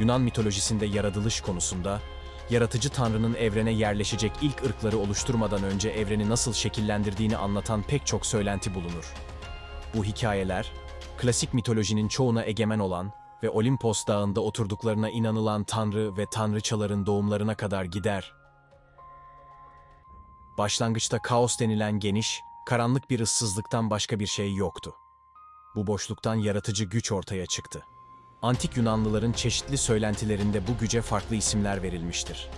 Yunan mitolojisinde yaratılış konusunda, yaratıcı tanrının evrene yerleşecek ilk ırkları oluşturmadan önce evreni nasıl şekillendirdiğini anlatan pek çok söylenti bulunur. Bu hikayeler, klasik mitolojinin çoğuna egemen olan ve Olimpos dağında oturduklarına inanılan tanrı ve tanrıçaların doğumlarına kadar gider. Başlangıçta kaos denilen geniş, karanlık bir ıssızlıktan başka bir şey yoktu. Bu boşluktan yaratıcı güç ortaya çıktı. Antik Yunanlıların çeşitli söylentilerinde bu güce farklı isimler verilmiştir.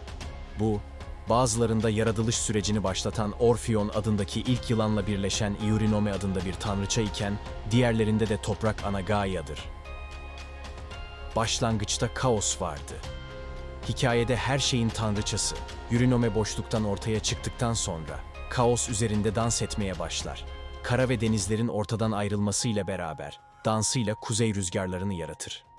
Bu, bazılarında yaratılış sürecini başlatan Orpheon adındaki ilk yılanla birleşen Eurynome adında bir tanrıça iken, diğerlerinde de toprak ana Gaia'dır. Başlangıçta kaos vardı. Hikayede her şeyin tanrıçası, Eurynome boşluktan ortaya çıktıktan sonra, kaos üzerinde dans etmeye başlar. Kara ve denizlerin ortadan ayrılmasıyla beraber, dansıyla kuzey rüzgarlarını yaratır.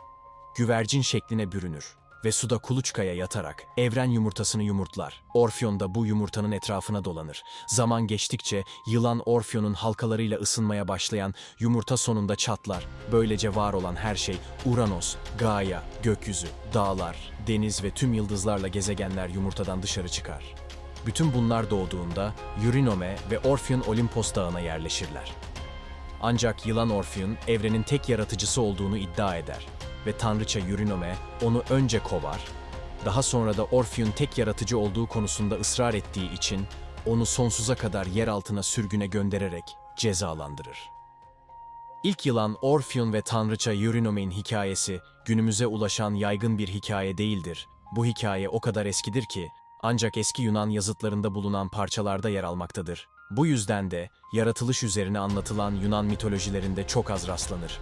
Güvercin şekline bürünür ve suda kuluçkaya yatarak evren yumurtasını yumurtlar. Orfeon da bu yumurtanın etrafına dolanır. Zaman geçtikçe yılan Orfeon'un halkalarıyla ısınmaya başlayan yumurta sonunda çatlar. Böylece var olan her şey Uranos, Gaia, gökyüzü, dağlar, deniz ve tüm yıldızlarla gezegenler yumurtadan dışarı çıkar. Bütün bunlar doğduğunda Eurynome ve Orpheon Olimpos dağına yerleşirler. Ancak yılan Orpheon evrenin tek yaratıcısı olduğunu iddia eder ve tanrıça Eurynome onu önce kovar, daha sonra da Orpheon tek yaratıcı olduğu konusunda ısrar ettiği için onu sonsuza kadar yer altına sürgüne göndererek cezalandırır. İlk yılan Orpheon ve tanrıça Eurynome'in hikayesi günümüze ulaşan yaygın bir hikaye değildir. Bu hikaye o kadar eskidir ki ancak eski Yunan yazıtlarında bulunan parçalarda yer almaktadır. Bu yüzden de yaratılış üzerine anlatılan Yunan mitolojilerinde çok az rastlanır.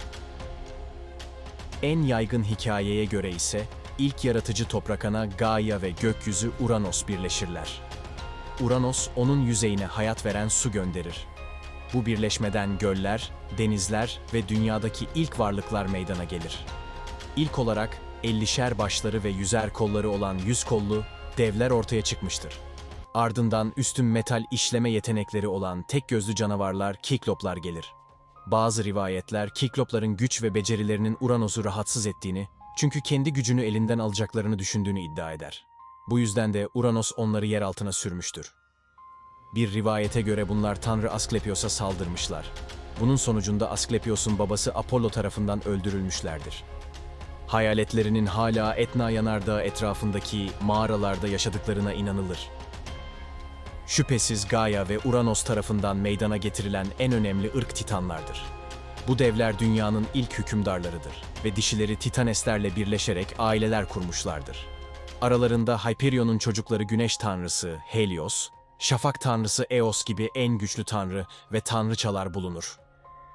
En yaygın hikayeye göre ise ilk yaratıcı toprak ana Gaia ve gökyüzü Uranos birleşirler. Uranos onun yüzeyine hayat veren su gönderir. Bu birleşmeden göller, denizler ve dünyadaki ilk varlıklar meydana gelir. İlk olarak 50'şer başları ve yüzer kolları olan yüz kollu devler ortaya çıkmıştır. Ardından üstün metal işleme yetenekleri olan tek gözlü canavarlar Kikloplar gelir. Bazı rivayetler Kiklopların güç ve becerilerinin Uranos'u rahatsız ettiğini, çünkü kendi gücünü elinden alacaklarını düşündüğünü iddia eder. Bu yüzden de Uranos onları yer altına sürmüştür. Bir rivayete göre bunlar Tanrı Asklepios'a saldırmışlar. Bunun sonucunda Asklepios'un babası Apollo tarafından öldürülmüşlerdir. Hayaletlerinin hala Etna Yanardağı etrafındaki mağaralarda yaşadıklarına inanılır. Şüphesiz Gaia ve Uranos tarafından meydana getirilen en önemli ırk Titanlardır. Bu devler dünyanın ilk hükümdarlarıdır ve dişileri Titaneslerle birleşerek aileler kurmuşlardır. Aralarında Hyperion'un çocukları Güneş Tanrısı Helios, Şafak Tanrısı Eos gibi en güçlü tanrı ve tanrıçalar bulunur.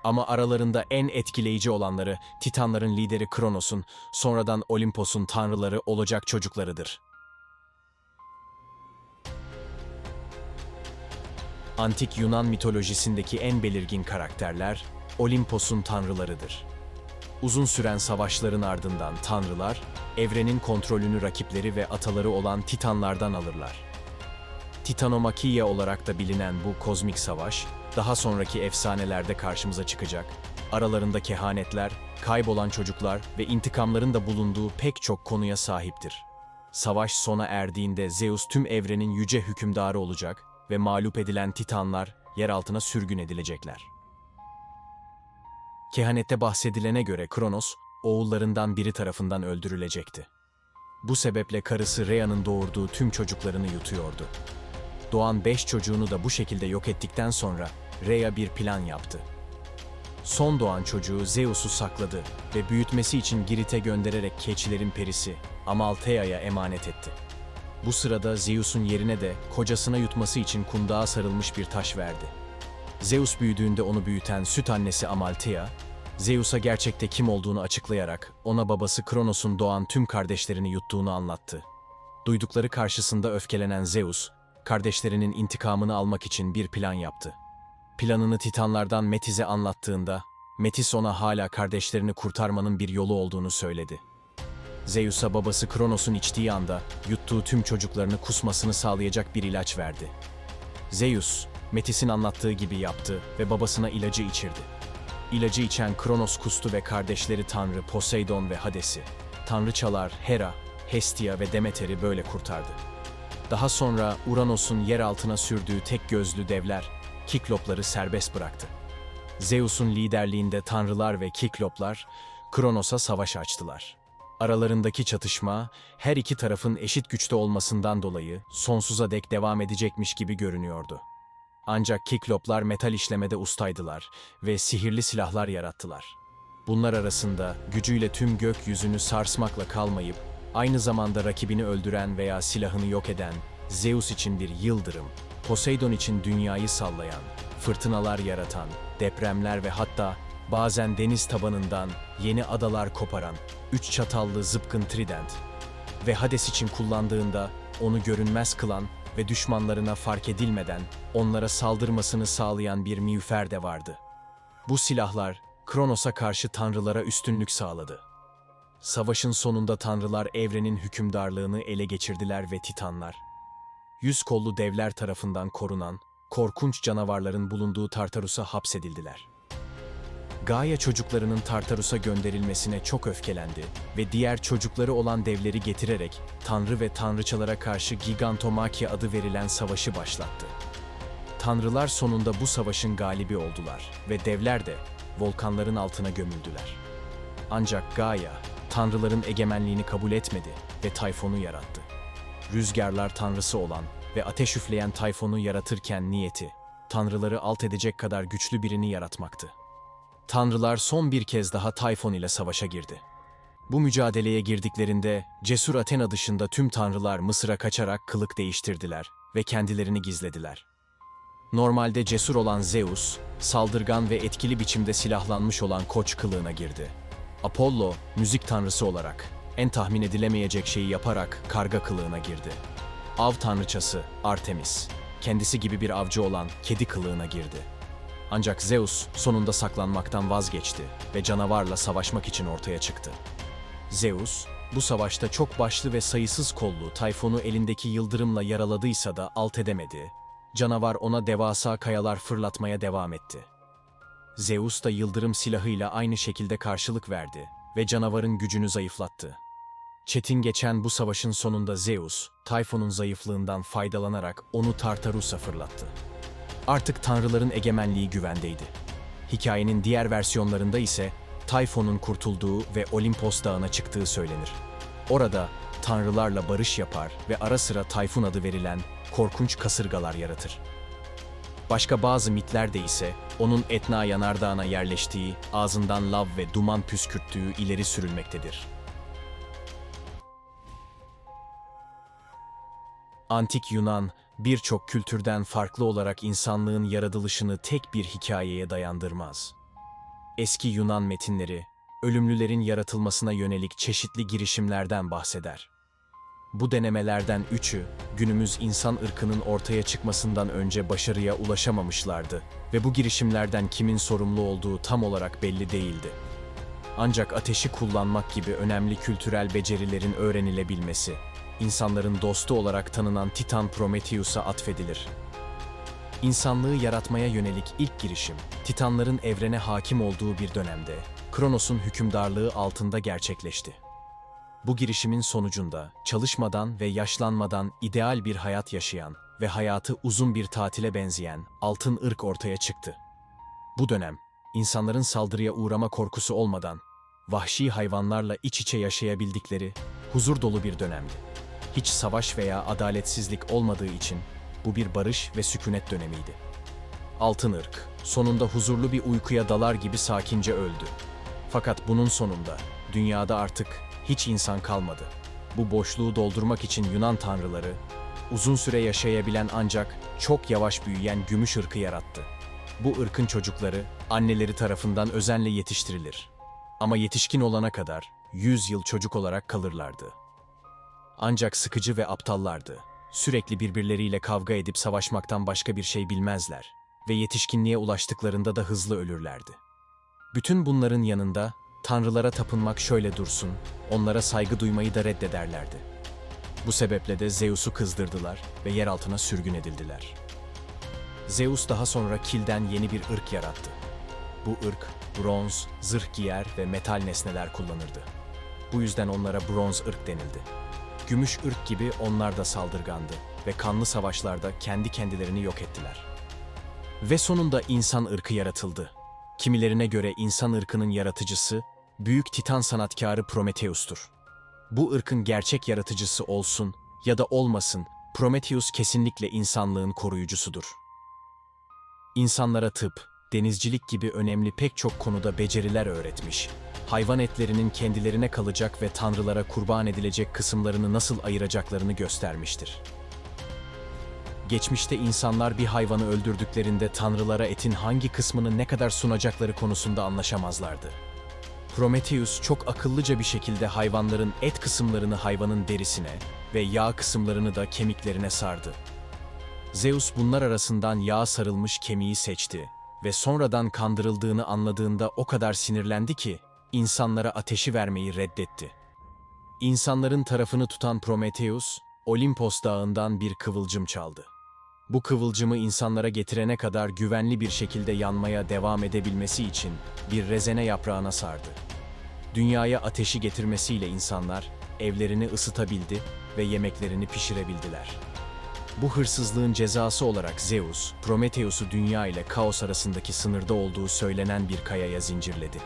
Ama aralarında en etkileyici olanları Titanların lideri Kronos'un, sonradan Olimpos'un tanrıları olacak çocuklarıdır. Antik Yunan mitolojisindeki en belirgin karakterler Olimpos'un tanrılarıdır. Uzun süren savaşların ardından tanrılar, evrenin kontrolünü rakipleri ve ataları olan Titanlardan alırlar. Titanomakia olarak da bilinen bu kozmik savaş, daha sonraki efsanelerde karşımıza çıkacak. Aralarında kehanetler, kaybolan çocuklar ve intikamların da bulunduğu pek çok konuya sahiptir. Savaş sona erdiğinde Zeus tüm evrenin yüce hükümdarı olacak ve mağlup edilen Titanlar yer altına sürgün edilecekler. Kehanette bahsedilene göre Kronos, oğullarından biri tarafından öldürülecekti. Bu sebeple karısı Rhea'nın doğurduğu tüm çocuklarını yutuyordu. Doğan beş çocuğunu da bu şekilde yok ettikten sonra Rhea bir plan yaptı. Son doğan çocuğu Zeus'u sakladı ve büyütmesi için Girit'e göndererek keçilerin perisi Amalthea'ya emanet etti. Bu sırada Zeus'un yerine de kocasına yutması için kundağa sarılmış bir taş verdi. Zeus büyüdüğünde onu büyüten süt annesi Amalthea, Zeus'a gerçekte kim olduğunu açıklayarak ona babası Kronos'un doğan tüm kardeşlerini yuttuğunu anlattı. Duydukları karşısında öfkelenen Zeus, kardeşlerinin intikamını almak için bir plan yaptı. Planını Titanlardan Metis'e anlattığında, Metis ona hala kardeşlerini kurtarmanın bir yolu olduğunu söyledi. Zeus'a babası Kronos'un içtiği anda yuttuğu tüm çocuklarını kusmasını sağlayacak bir ilaç verdi. Zeus, Metis'in anlattığı gibi yaptı ve babasına ilacı içirdi. İlacı içen Kronos kustu ve kardeşleri tanrı Poseidon ve Hades'i, tanrıçalar Hera, Hestia ve Demeter'i böyle kurtardı. Daha sonra Uranos'un yer altına sürdüğü tek gözlü devler Kiklopları serbest bıraktı. Zeus'un liderliğinde tanrılar ve Kikloplar Kronos'a savaş açtılar. Aralarındaki çatışma her iki tarafın eşit güçte olmasından dolayı sonsuza dek devam edecekmiş gibi görünüyordu. Ancak Kikloplar metal işlemede ustaydılar ve sihirli silahlar yarattılar. Bunlar arasında gücüyle tüm gökyüzünü sarsmakla kalmayıp aynı zamanda rakibini öldüren veya silahını yok eden Zeus için bir yıldırım, Poseidon için dünyayı sallayan, fırtınalar yaratan, depremler ve hatta bazen deniz tabanından yeni adalar koparan üç çatallı zıpkın trident ve Hades için kullandığında onu görünmez kılan ve düşmanlarına fark edilmeden onlara saldırmasını sağlayan bir miğfer de vardı. Bu silahlar Kronos'a karşı tanrılara üstünlük sağladı. Savaşın sonunda tanrılar evrenin hükümdarlığını ele geçirdiler ve titanlar, yüz kollu devler tarafından korunan korkunç canavarların bulunduğu Tartarus'a hapsedildiler. Gaia çocuklarının Tartarus'a gönderilmesine çok öfkelendi ve diğer çocukları olan devleri getirerek tanrı ve tanrıçalara karşı Gigantomachia adı verilen savaşı başlattı. Tanrılar sonunda bu savaşın galibi oldular ve devler de volkanların altına gömüldüler. Ancak Gaia, tanrıların egemenliğini kabul etmedi ve Tayfon'u yarattı. Rüzgarlar tanrısı olan ve ateş üfleyen Tayfon'u yaratırken niyeti, tanrıları alt edecek kadar güçlü birini yaratmaktı. Tanrılar son bir kez daha Tayfon ile savaşa girdi. Bu mücadeleye girdiklerinde cesur Athena dışında tüm tanrılar Mısır'a kaçarak kılık değiştirdiler ve kendilerini gizlediler. Normalde cesur olan Zeus, saldırgan ve etkili biçimde silahlanmış olan koç kılığına girdi. Apollo, müzik tanrısı olarak, en tahmin edilemeyecek şeyi yaparak karga kılığına girdi. Av tanrıçası Artemis, kendisi gibi bir avcı olan kedi kılığına girdi. Ancak Zeus sonunda saklanmaktan vazgeçti ve canavarla savaşmak için ortaya çıktı. Zeus, bu savaşta çok başlı ve sayısız kollu Tayfon'u elindeki yıldırımla yaraladıysa da alt edemedi. Canavar ona devasa kayalar fırlatmaya devam etti. Zeus da yıldırım silahıyla aynı şekilde karşılık verdi ve canavarın gücünü zayıflattı. Çetin geçen bu savaşın sonunda Zeus, Tayfon'un zayıflığından faydalanarak onu Tartarus'a fırlattı. Artık tanrıların egemenliği güvendeydi. Hikayenin diğer versiyonlarında ise Tayfon'un kurtulduğu ve Olimpos Dağı'na çıktığı söylenir. Orada tanrılarla barış yapar ve ara sıra Tayfun adı verilen korkunç kasırgalar yaratır. Başka bazı mitlerde ise onun Etna yanardağına yerleştiği, ağzından lav ve duman püskürttüğü ileri sürülmektedir. Antik Yunan, birçok kültürden farklı olarak insanlığın yaratılışını tek bir hikayeye dayandırmaz. Eski Yunan metinleri, ölümlülerin yaratılmasına yönelik çeşitli girişimlerden bahseder. Bu denemelerden üçü, günümüz insan ırkının ortaya çıkmasından önce başarıya ulaşamamışlardı ve bu girişimlerden kimin sorumlu olduğu tam olarak belli değildi. Ancak ateşi kullanmak gibi önemli kültürel becerilerin öğrenilebilmesi, insanların dostu olarak tanınan Titan Prometheus'a atfedilir. İnsanlığı yaratmaya yönelik ilk girişim, Titanların evrene hakim olduğu bir dönemde, Kronos'un hükümdarlığı altında gerçekleşti. Bu girişimin sonucunda çalışmadan ve yaşlanmadan ideal bir hayat yaşayan ve hayatı uzun bir tatile benzeyen altın ırk ortaya çıktı. Bu dönem, insanların saldırıya uğrama korkusu olmadan, vahşi hayvanlarla iç içe yaşayabildikleri huzur dolu bir dönemdi. Hiç savaş veya adaletsizlik olmadığı için bu bir barış ve sükunet dönemiydi. Altın ırk, sonunda huzurlu bir uykuya dalar gibi sakince öldü. Fakat bunun sonunda dünyada artık hiç insan kalmadı. Bu boşluğu doldurmak için Yunan tanrıları, uzun süre yaşayabilen ancak çok yavaş büyüyen gümüş ırkı yarattı. Bu ırkın çocukları anneleri tarafından özenle yetiştirilir. Ama yetişkin olana kadar 100 yıl çocuk olarak kalırlardı. Ancak sıkıcı ve aptallardı. Sürekli birbirleriyle kavga edip savaşmaktan başka bir şey bilmezler ve yetişkinliğe ulaştıklarında da hızlı ölürlerdi. Bütün bunların yanında tanrılara tapınmak şöyle dursun, onlara saygı duymayı da reddederlerdi. Bu sebeple de Zeus'u kızdırdılar ve yer altına sürgün edildiler. Zeus daha sonra kilden yeni bir ırk yarattı. Bu ırk bronz, zırh giyer ve metal nesneler kullanırdı. Bu yüzden onlara bronz ırk denildi. Gümüş ırk gibi onlar da saldırgandı ve kanlı savaşlarda kendi kendilerini yok ettiler. Ve sonunda insan ırkı yaratıldı. Kimilerine göre insan ırkının yaratıcısı, büyük titan sanatkarı Prometheus'tur. Bu ırkın gerçek yaratıcısı olsun ya da olmasın, Prometheus kesinlikle insanlığın koruyucusudur. İnsanlara tıp, denizcilik gibi önemli pek çok konuda beceriler öğretmiş. Hayvan etlerinin kendilerine kalacak ve tanrılara kurban edilecek kısımlarını nasıl ayıracaklarını göstermiştir. Geçmişte insanlar bir hayvanı öldürdüklerinde tanrılara etin hangi kısmını ne kadar sunacakları konusunda anlaşamazlardı. Prometheus çok akıllıca bir şekilde hayvanların et kısımlarını hayvanın derisine ve yağ kısımlarını da kemiklerine sardı. Zeus bunlar arasından yağ sarılmış kemiği seçti ve sonradan kandırıldığını anladığında o kadar sinirlendi ki insanlara ateşi vermeyi reddetti. İnsanların tarafını tutan Prometheus, Olimpos dağından bir kıvılcım çaldı. Bu kıvılcımı insanlara getirene kadar güvenli bir şekilde yanmaya devam edebilmesi için bir rezene yaprağına sardı. Dünyaya ateşi getirmesiyle insanlar evlerini ısıtabildi ve yemeklerini pişirebildiler. Bu hırsızlığın cezası olarak Zeus, Prometheus'u dünya ile kaos arasındaki sınırda olduğu söylenen bir kayaya zincirledi.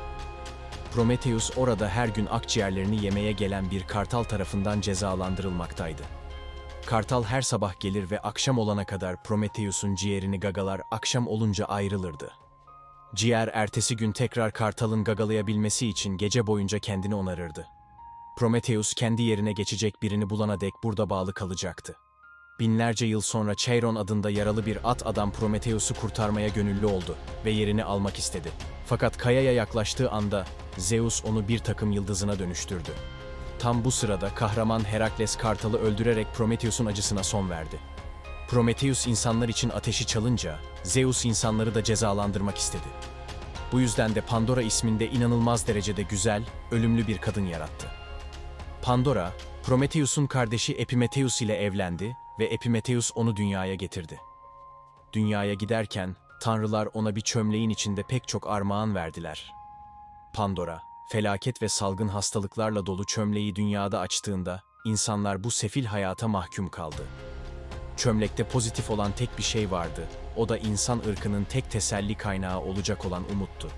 Prometheus orada her gün akciğerlerini yemeye gelen bir kartal tarafından cezalandırılmaktaydı. Kartal her sabah gelir ve akşam olana kadar Prometheus'un ciğerini gagalar akşam olunca ayrılırdı. Ciğer ertesi gün tekrar kartalın gagalayabilmesi için gece boyunca kendini onarırdı. Prometheus kendi yerine geçecek birini bulana dek burada bağlı kalacaktı. Binlerce yıl sonra Cheiron adında yaralı bir at adam Prometheus'u kurtarmaya gönüllü oldu ve yerini almak istedi. Fakat kayaya yaklaştığı anda Zeus onu bir takım yıldızına dönüştürdü. Tam bu sırada kahraman Herakles Kartal'ı öldürerek Prometheus'un acısına son verdi. Prometheus insanlar için ateşi çalınca Zeus insanları da cezalandırmak istedi. Bu yüzden de Pandora isminde inanılmaz derecede güzel, ölümlü bir kadın yarattı. Pandora, Prometheus'un kardeşi Epimetheus ile evlendi ve Epimetheus onu dünyaya getirdi. Dünyaya giderken tanrılar ona bir çömleğin içinde pek çok armağan verdiler. Pandora, felaket ve salgın hastalıklarla dolu çömleği dünyada açtığında insanlar bu sefil hayata mahkum kaldı. Çömlekte pozitif olan tek bir şey vardı. O da insan ırkının tek teselli kaynağı olacak olan umuttu.